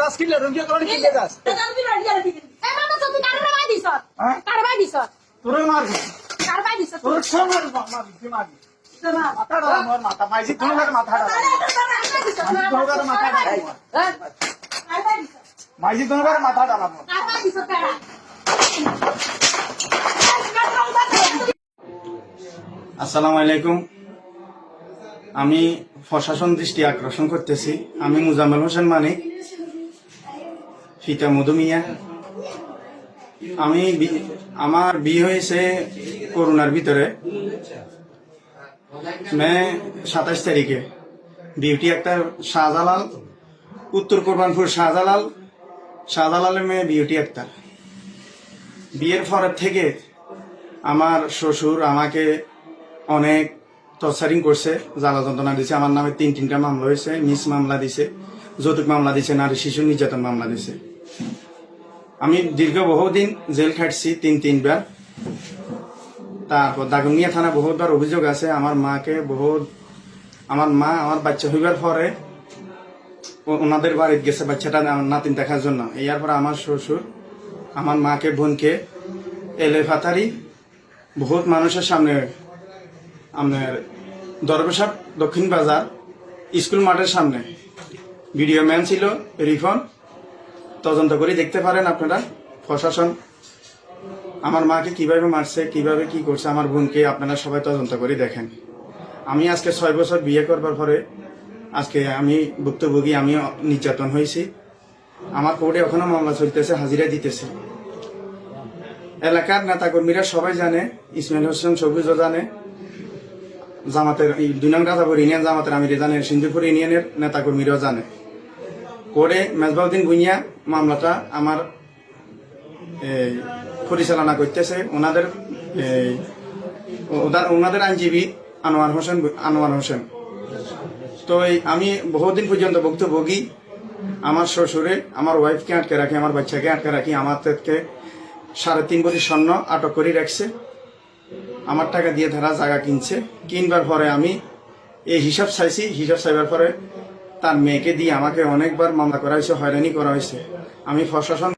দশ কিলো রুগী করে কিনলে যাস হ্যাঁ তোরে মারবো তোর সব মারবো মারবি মারবি মাথা ডালা মোর মাথা মাইজি তোমার মাথা ডালা তোমার মাথা ডালা মাইজি তোমার মাথা ডালা মোর আসসালামু আলাইকুম। আমি প্রশাসন দৃষ্টি আকর্ষণ করতেছি। আমি মুজাম্মেল হোসেন মানিক ফিতা মধুমিয়া আমি আমার বিয়ে হয়েছে করোনার ভিতরে মে সাতাশ তারিখে। বিউটি একটা শাহজালাল, উত্তর কোরবানপুর শাহজালাল, শাহজালালের মেয়ে বিউটি আক্তার। বিয়ের পরের থেকে আমার শ্বশুর আমাকে অনেক টর্চারিং করছে, জ্বালা যন্ত্রণা দিছে, আমার নামে তিন তিনটা মামলা হয়েছে মিস মামলা দিছে, যৌতুক মামলা দিছে, নারী শিশু নির্যাতন মামলা দিছে। আমি দীর্ঘ বহুদিন জেল খাটছি, তিন তিনবার। তারপর দাগনিয়া থানা বহুতবার অভিযোগ আছে, আমার মাকে বহুত, আমার মা আমার বাচ্চা হইবার পরে ওনাদের বাড়িতে গেছে বাচ্চাটা নাতিন দেখার জন্য। ইয়ার পরে আমার শ্বশুর, আমার মাকে, বোনকে, এলে ফাতারি বহুত মানুষের সামনে আপনার দরবেশাব দক্ষিণ বাজার, স্কুল মাঠের সামনে। ভিডিও ম্যান ছিল রিফন। তদন্ত করে দেখতে পারেন আপনারা প্রশাসন। আমার মাকে কীভাবে মারছে, কীভাবে কি করছে, আমার বোনকে আপনারা সবাই তদন্ত করে দেখেন। আমি আজকে ছয় বছর বিয়ে করবার পরে আজকে আমি ভুক্তভোগী, আমি নির্যাতন হয়েছি। আমার কোর্টে এখনও মামলা চলতেছে, হাজিরা দিতেছে। এলাকার নেতাকর্মীরা সবাই জানে, ইসমাইল হোসেন সবুজও জানে। জামাতের এই দুই নং রাজাপুর ইউনিয়ন জামাতের আমির জানে সিন্ধুপুর ইউনিয়নের নেতাকর্মীরাও জানে করে মেজবাউদ্দিন ভুইয়া মামলাটা আমার পরিচালনা করতেছে। ওনাদের ওনাদের আইনজীবী আনোয়ার হোসেন আনোয়ার হোসেন। তো আমি বহুদিন পর্যন্ত ভুক্তভোগী। আমার শ্বশুরে, আমার ওয়াইফকে আটকে রাখি, আমার বাচ্চাকে আটকে রাখি আমার থেকে সাড়ে তিন কোটি স্বর্ণ আটক করে রাখছে। আমার টাকা দিয়ে তারা জায়গা কিনছে। কিনবার পরে আমি এই হিসাব চাইছি, হিসাব চাইবার পরে তার মেয়েকে দিয়ে আমাকে অনেকবার মামলা করা হয়েছে, হয়রানি করা হয়েছে। আমি প্রশাসন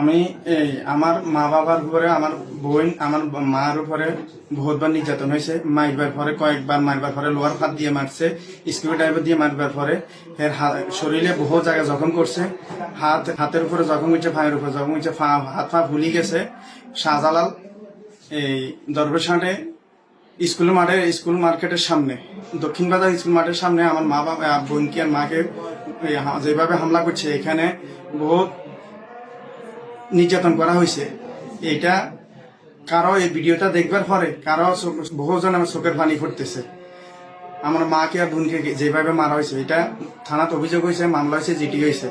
আমি এই আমার মা বাবার উপরে, আমার বোন, আমার মার উপরে বহুতবার নির্যাতন হয়েছে। মারবার পরে কয়েকবার, মারবার পরে লোয়ার হাত দিয়ে মারছে, স্ক্রু ড্রাইভার দিয়ে মারবার পরে এর শরীরে বহু জায়গায় জখম করছে। হাত হাতের উপরে জখম হয়েছে, পায়ের উপরে জখম হয়েছে হাত পা ফুলি গেছে। শাহজালাল এই দরবেশাটে স্কুল মাঠে, স্কুল মার্কেটের সামনে, দক্ষিণ বাজার স্কুল মাঠের সামনে আমার মা বাবা বোনকে আর মাকে যেভাবে হামলা করছে, এখানে বহুত নির্যাতন করা হয়েছে। এটা কারও এই ভিডিওটা দেখবার পরে কারও বহুজন আমার চোখের পানি ফুটতেছে আমার মাকে আর বোনকে যেভাবে মারা হয়েছে, এটা থানাতে অভিযোগ হয়েছে, মামলা হয়েছে, জিটি হয়েছে।